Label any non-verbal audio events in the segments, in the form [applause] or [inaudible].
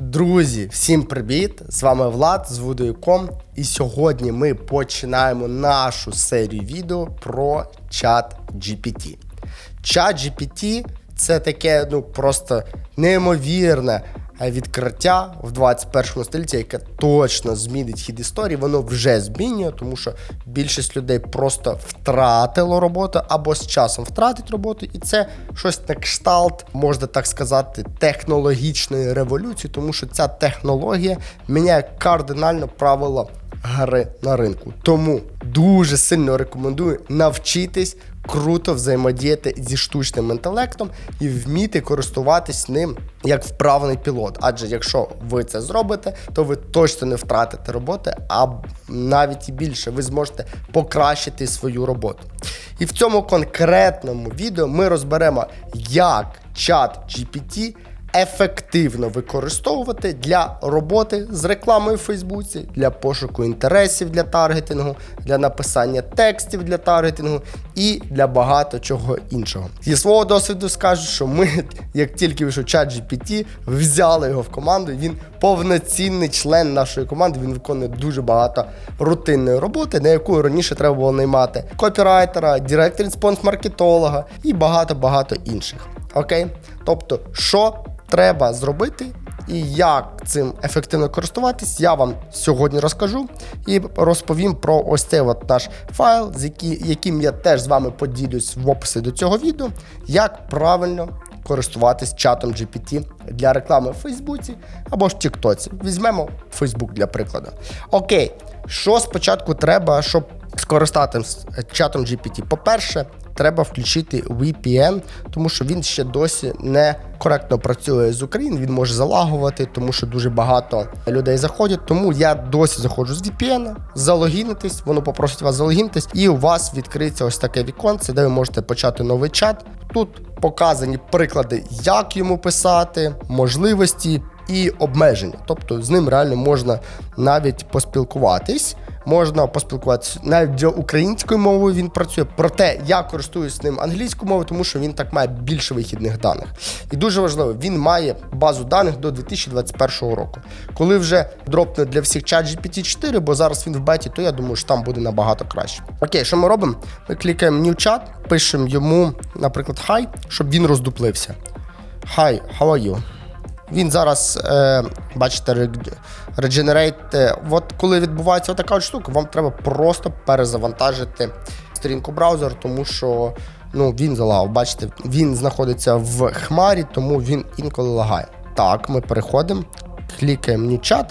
Друзі, всім привіт! З вами Влад з Вудою.ком. І сьогодні ми починаємо нашу серію відео про чат GPT. Чат GPT це таке ну просто неймовірне відкриття в 21 столітті, яке точно змінить хід історії. Воно вже змінює, тому що більшість людей просто втратило роботу або з часом втратить роботу, і це щось на кшталт, можна так сказати, технологічної революції, тому що ця технологія міняє кардинально правила гри на ринку. Тому дуже сильно рекомендую навчитись круто взаємодіяти зі штучним інтелектом і вміти користуватись ним як вправний пілот. Адже якщо ви це зробите, то ви точно не втратите роботи, а навіть і більше ви зможете покращити свою роботу. І в цьому конкретному відео ми розберемо, як чат GPT ефективно використовувати для роботи з рекламою в Фейсбуці, для пошуку інтересів для таргетингу, для написання текстів для таргетингу і для багато чого іншого. Зі свого досвіду скажу, що ми, як тільки вийшов чат GPT, взяли його в команду. Він повноцінний член нашої команди. Він виконує дуже багато рутинної роботи, на яку раніше треба було наймати копірайтера, директ респонс маркетолога і багато-багато інших. Окей? Тобто, що треба зробити і як цим ефективно користуватись, я вам сьогодні розкажу і розповім про ось цей от наш файл, з яким я теж з вами поділюсь в описі до цього відео, як правильно користуватись чатом GPT для реклами в Фейсбуці або ж Тіктоці. Візьмемо Фейсбук для прикладу. Окей, що спочатку треба, щоб скористатися чатом GPT? По-перше, треба включити VPN, тому що він ще досі не коректно працює з України. Він може залагувати, тому що дуже багато людей заходять. Тому я досі заходжу з VPN, залогінитись, воно попросить вас залогінитись, і у вас відкриється ось таке віконце, де ви можете почати новий чат. Тут показані приклади, як йому писати, можливості і обмеження. Тобто з ним реально можна навіть поспілкуватись. Можна поспілкуватися навіть українською мовою він працює. Проте я користуюсь ним англійською мовою, тому що він так має більше вихідних даних. І дуже важливо, він має базу даних до 2021 року. Коли вже дропне для всіх чат GPT 4, бо зараз він в беті, то я думаю, що там буде набагато краще. Окей, що ми робимо? Ми клікаємо New Chat, пишемо йому, наприклад, Hi, щоб він роздуплився. Hi, how are you? Він зараз, е, бачите, Regenerate. От коли відбувається така от штука, вам треба просто перезавантажити сторінку браузера, тому що ну, він залагав. Бачите, він знаходиться в хмарі, тому він інколи лагає. Так, ми переходимо, клікаємо New Chat.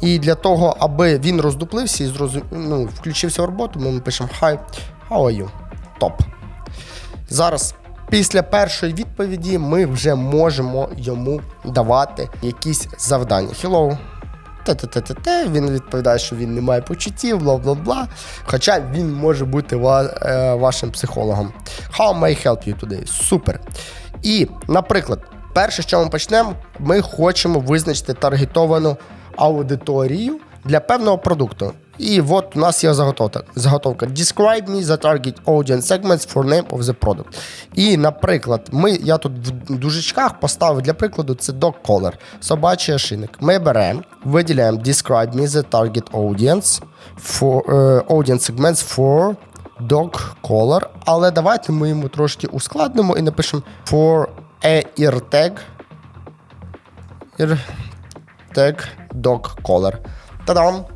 І для того, аби він роздуплився і зрозум... ну, включився в роботу, ми пишемо Hi, how are you? Топ. Зараз Після першої відповіді ми вже можемо йому давати якісь завдання. Hello. Те-те-те-те, він відповідає, що він не має почуттів, бла бла бла. Хоча він може бути е, вашим психологом. How may I help you today? Супер. І, наприклад, перше, що ми почнемо, ми хочемо визначити таргетовану аудиторію для певного продукту. І от у нас є заготовка. заготовка. Describe me the target audience segments for name of the product. І, наприклад, ми, я тут в дужечках поставив для прикладу це dog collar, собачий ошейник. Ми беремо, виділяємо Describe me the target audience for uh, audience segments for dog collar. Але давайте ми йому трошки ускладнимо і напишемо for a ear tag. Ear tag dog collar. Та-дам!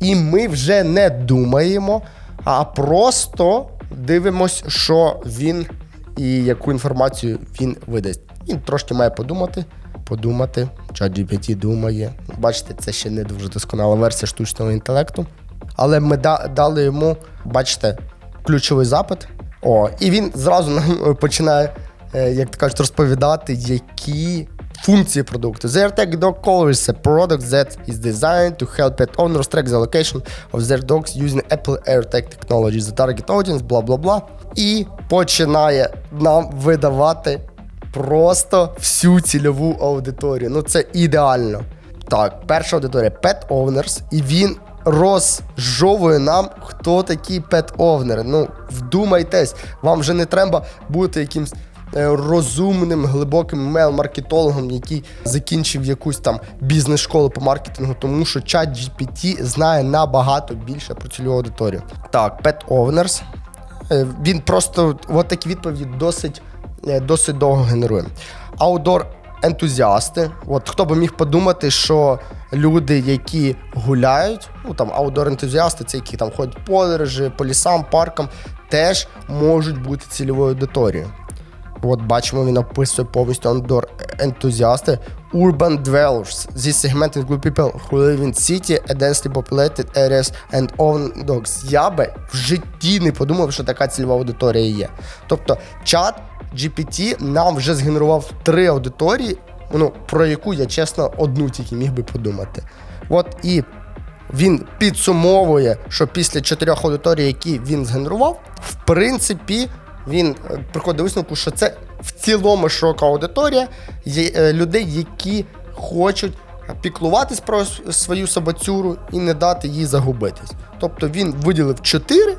І ми вже не думаємо, а просто дивимось, що він і яку інформацію він видасть. Він трошки має подумати, подумати. ChatGPT думає. Бачите, це ще не дуже досконала версія штучного інтелекту. Але ми дали йому, бачите, ключовий запит. О, і він зразу нам починає, е, як то кажуть, розповідати, які функції продукту. The AirTag Dog Collar is a product that is designed to help pet owners track the location of their dogs using Apple AirTag technology. The target audience, бла бла бла. І починає нам видавати просто всю цільову аудиторію. Ну це ідеально. Так, перша аудиторія Pet Owners, і він розжовує нам, хто такі pet овнери Ну, вдумайтесь, вам вже не треба бути якимсь розумним, глибоким мейл-маркетологом, який закінчив якусь там бізнес-школу по маркетингу, тому що чат GPT знає набагато більше про цільову аудиторію. Так, Pet Owners. Е, Він просто от такі відповіді досить, е, досить довго генерує. Аудор ентузіасти. От хто би міг подумати, що люди, які гуляють, ну там аудор ентузіасти, це які там ходять подорожі по лісам, паркам, теж можуть бути цільовою аудиторією. От бачимо, він описує повністю outdoor ентузіасти. Urban dwellers. This segment include people who live in city, a densely populated areas and own dogs. Я би в житті не подумав, що така цільова аудиторія є. Тобто, чат GPT нам вже згенерував три аудиторії, ну, про яку я чесно одну тільки міг би подумати. От і він підсумовує, що після чотирьох аудиторій, які він згенерував, в принципі, він е, приходить до висновку, що це в цілому широка аудиторія є, е, людей, які хочуть піклуватись про свою собацюру і не дати їй загубитись. Тобто він виділив чотири,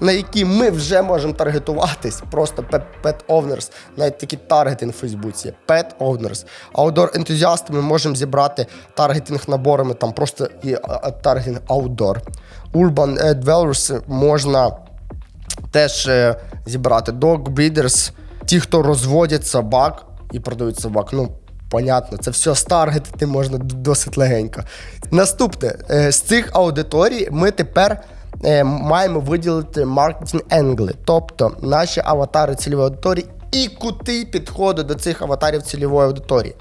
на які ми вже можемо таргетуватись. Просто pet, owners, навіть такі таргети на Фейсбуці. є, Pet owners. Outdoor ентузіасти ми можемо зібрати таргетинг наборами, там просто а, таргетинг outdoor. Urban е, dwellers можна теж е, зібрати. Dog breeders, ті, хто розводять собак і продають собак. Ну, понятно, це все старгетити можна досить легенько. Наступне, е, з цих аудиторій ми тепер е, маємо виділити маркетинг енгли, тобто наші аватари цільової аудиторії. І кути підходу до цих аватарів цільової аудиторії.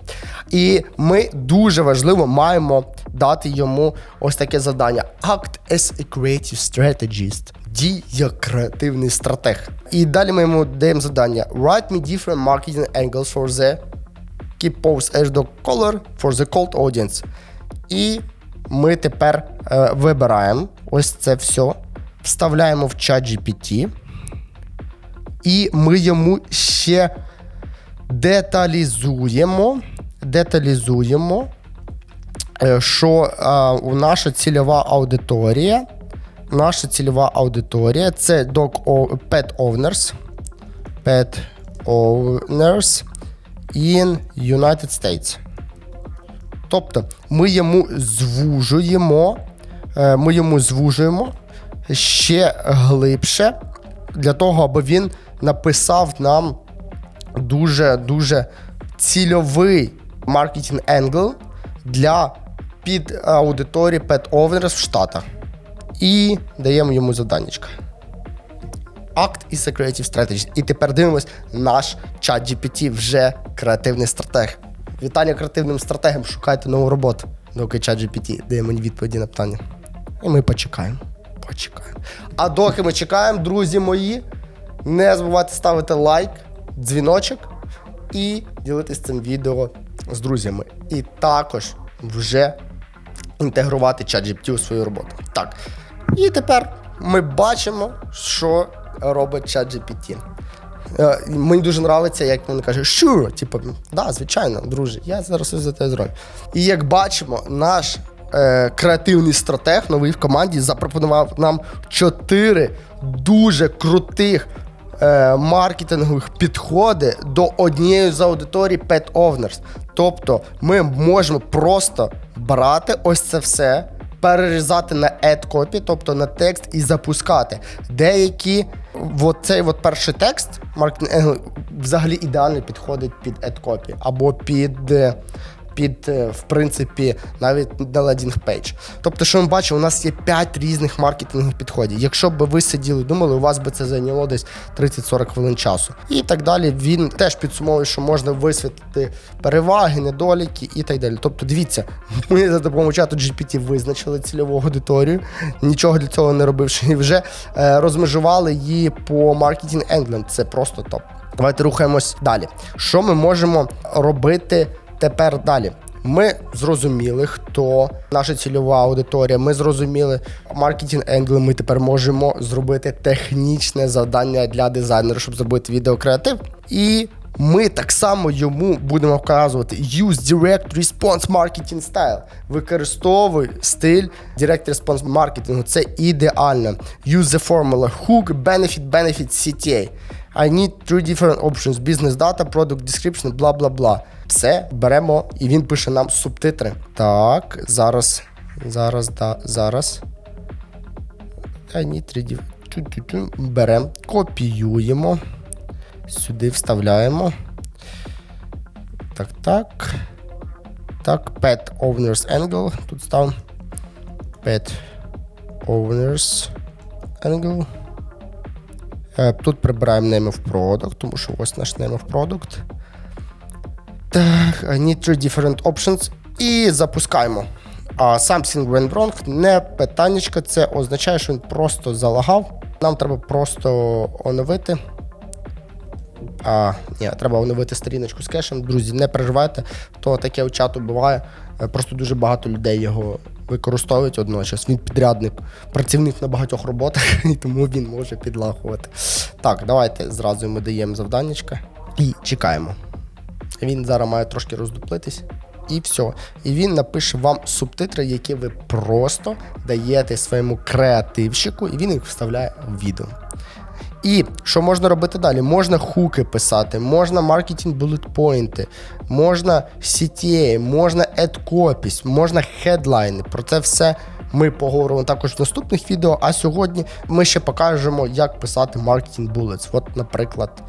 І ми дуже важливо маємо дати йому ось таке завдання: Act as a creative strategist. Дій як креативний стратег. І далі ми йому даємо завдання: Write me different marketing angles for the keep post as dog color for the cold audience. І ми тепер е, вибираємо ось це все, вставляємо в чат GPT, і ми йому ще деталізуємо, деталізуємо, що е, у наша цільова аудиторія. Наша цільова аудиторія це dog pet owners. Pet owners in United States. Тобто ми йому звужуємо, е, ми йому звужуємо ще глибше для того, аби він написав нам дуже-дуже цільовий маркетинг енгл для під аудиторії Pet Owners в Штатах. І даємо йому. Act is a creative strategist. І тепер дивимось, наш чат GPT вже креативний стратег. Вітання креативним стратегам, шукайте нову роботу, доки чат GPT дає мені відповіді на питання. І ми почекаємо. Почекаємо. А доки ми чекаємо, друзі мої, не забувайте ставити лайк, дзвіночок і ділитись цим відео з друзями. І також вже інтегрувати ChatGPT у свою роботу. Так. І тепер ми бачимо, що робить ChatGPT. Е, Мені дуже подобається, як він каже, sure, типу, да, звичайно, друже, я зараз за те зроблю. І як бачимо, наш е, креативний стратег новий в команді запропонував нам чотири дуже крутих е, маркетингових підходи до однієї з аудиторій Pet Owners. Тобто ми можемо просто брати ось це все, перерізати на ad copy, тобто на текст, і запускати. Деякі от цей от перший текст марк взагалі ідеально підходить під ad copy або під. Під, е, в принципі, навіть на лендінг пейдж. Тобто, що ми бачимо, у нас є 5 різних маркетингових підходів. Якщо б ви сиділи, думали, у вас би це зайняло десь 30-40 хвилин часу. І так далі. Він теж підсумовує, що можна висвітлити переваги, недоліки і так далі. Тобто, дивіться, ми за допомогою чату GPT визначили цільову аудиторію, нічого для цього не робивши, і вже е, розмежували її по маркетинг енглам. Це просто топ. Давайте рухаємось далі. Що ми можемо робити тепер далі? Ми зрозуміли, хто наша цільова аудиторія. Ми зрозуміли маркетинг енгли. Ми тепер можемо зробити технічне завдання для дизайнера, щоб зробити відеокреатив. І ми так само йому будемо вказувати Use Direct Response Marketing Style. Використовуй стиль Direct Response маркетингу. Це ідеально. Use the formula Hook Benefit Benefit CTA. I need three different options: business data, product description, бла бла бла. Все, беремо, і він пише нам субтитри. Так, зараз, зараз, да, зараз. I need three different. Беремо, копіюємо. Сюди вставляємо. Так, так. Так, Pet Owners Angle. Тут став. Pet Owners Angle. Е, Тут прибираємо name of product, тому що ось наш name of product. Так, I need three different options. І запускаємо. Something went wrong не питаннячко, це означає, що він просто залагав. Нам треба просто оновити. А, ні, треба оновити сторіночку з кешем. Друзі, не переживайте, то таке у чату буває. Е, Просто дуже багато людей його використовують одночас. Він підрядник, працівник на багатьох роботах, [laughs] і тому він може підлагувати. Так, давайте зразу йому даємо завданнячка і чекаємо. Він зараз має трошки роздуплитись. І все. І він напише вам субтитри, які ви просто даєте своєму креативщику, і він їх вставляє в відео. І що можна робити далі? Можна хуки писати, можна маркетинг булетпойнти, можна CTA, можна copies, можна хедлайни. Про це все ми поговоримо також в наступних відео. А сьогодні ми ще покажемо, як писати marketing bullets. От, наприклад,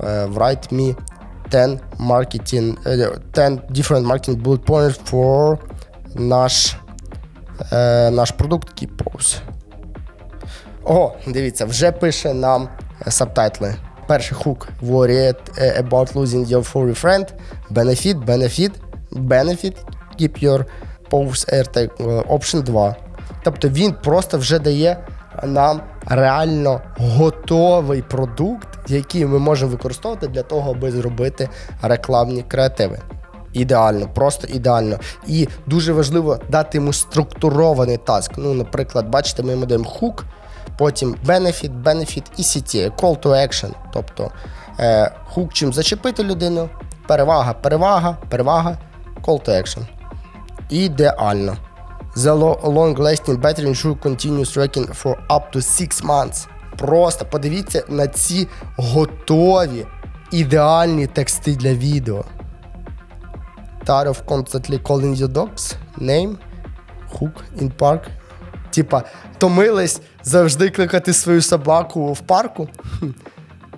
е, write me 10 marketing, е, 10 different marketing bullet points for наш, е, наш продукт Keepos. О, дивіться, вже пише нам е, сабтайтли. Перший хук worried е, about losing your furry friend. Benefit, benefit, benefit, keep your post AirTag е, option 2. Тобто він просто вже дає нам реально готовий продукт, який ми можемо використовувати для того, аби зробити рекламні креативи. Ідеально, просто ідеально. І дуже важливо дати йому структурований таск. Ну, наприклад, бачите, ми йому даємо хук, потім benefit, benefit і CTA, call to action. Тобто е, хук чим зачепити людину, перевага, перевага, перевага, call to action. Ідеально. The long-lasting battery ensure continuous working for up to 6 months. Просто подивіться на ці готові ідеальні тексти для відео. Tired of constantly calling your dogs? Name? Hook in park? Типа, томились завжди кликати свою собаку в парку?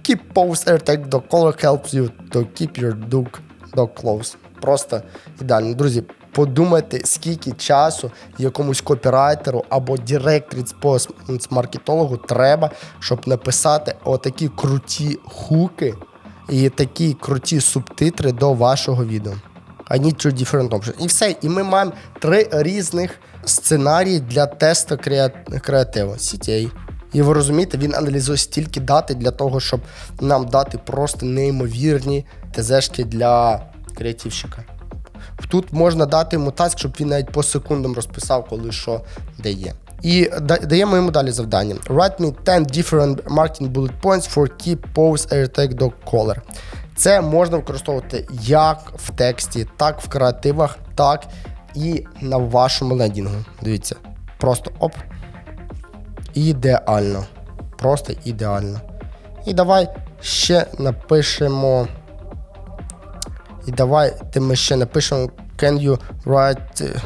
Keep post AirTag dog collar helps you to keep your dog, dog close. Просто ідеально. Друзі, подумайте, скільки часу якомусь копірайтеру або директ респонс маркетологу треба, щоб написати отакі круті хуки і такі круті субтитри до вашого відео. I need two different options. І все. І ми маємо три різних сценарії для тесту креативу. CTA. І ви розумієте, він аналізує стільки дати для того, щоб нам дати просто неймовірні ТЗшки для креативщика. Тут можна дати йому таск, щоб він навіть по секундам розписав, коли що де є. І даємо йому далі завдання. Write me 10 different marketing bullet points for keep post AirTag dog collar. Це можна використовувати як в тексті, так в креативах, так і на вашому лендінгу. Дивіться, просто оп. Ідеально. Просто ідеально. І давай ще напишемо. І давайте ми ще напишемо Can you write uh,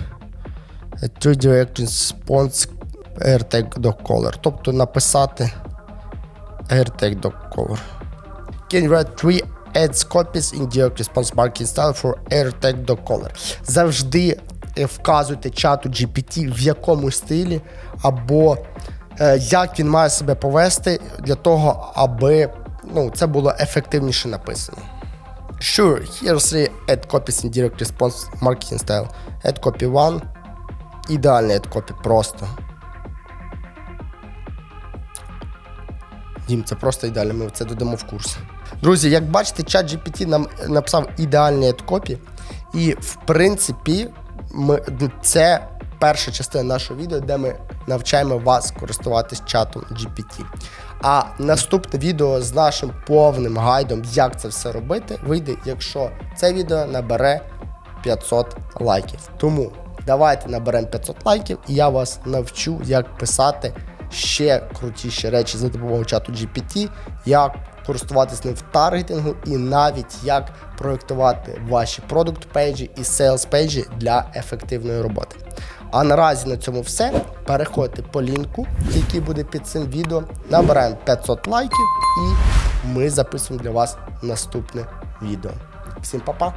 three direct response AirTag dog color? Тобто написати AirTag dog color. Can you write three ads copies in direct response marketing style for AirTag dog color? Завжди е, вказуйте чату GPT, в якому стилі, або е, як він має себе повести для того, аби ну, це було ефективніше написано. Sure, here three add copies in direct response marketing style. Add copy 1. Ідеальний add copy, просто. Дім, це просто ідеально, ми це додамо в курс. Друзі, як бачите, чат GPT нам написав ідеальний add copy. І в принципі, ми, це перша частина нашого відео, де ми навчаємо вас користуватись чатом GPT. А наступне відео з нашим повним гайдом, як це все робити, вийде, якщо це відео набере 500 лайків. Тому давайте наберемо 500 лайків, і я вас навчу, як писати ще крутіші речі за допомогою чату GPT, як користуватись ним в таргетингу і навіть як проєктувати ваші продукт пейджі і сейлс пейджі для ефективної роботи. А наразі на цьому все. Переходьте по лінку, який буде під цим відео. Набираємо 500 лайків і ми записуємо для вас наступне відео. Всім па-па!